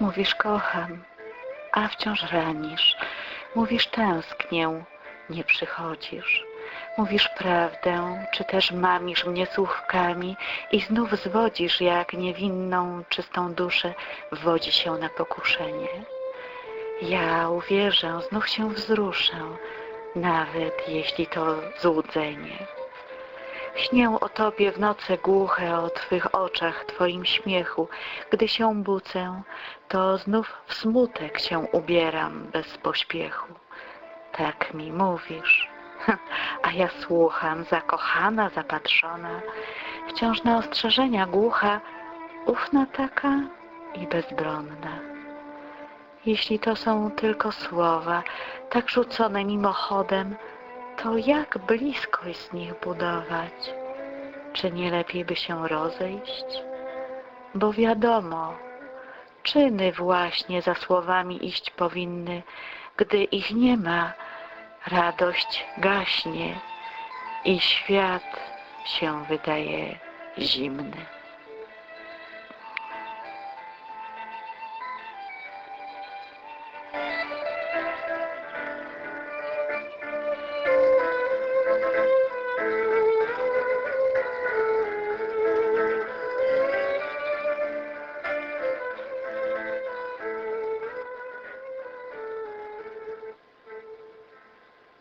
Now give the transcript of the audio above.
Mówisz kocham, a wciąż ranisz. Mówisz tęsknię, nie przychodzisz. Mówisz prawdę, czy też mamisz mnie słówkami i znów zwodzisz, jak niewinną, czystą duszę wodzi się na pokuszenie. Ja uwierzę, znów się wzruszę, nawet jeśli to złudzenie. Śnię o Tobie w noce głuche, o Twych oczach, Twoim śmiechu. Gdy się bucę, to znów w smutek się ubieram bez pośpiechu. Tak mi mówisz, a ja słucham, zakochana, zapatrzona, wciąż na ostrzeżenia głucha, ufna taka i bezbronna. Jeśli to są tylko słowa, tak rzucone mimochodem, to jak bliskość z nich budować? Czy nie lepiej by się rozejść? Bo wiadomo, czyny właśnie za słowami iść powinny, gdy ich nie ma, radość gaśnie i świat się wydaje zimny.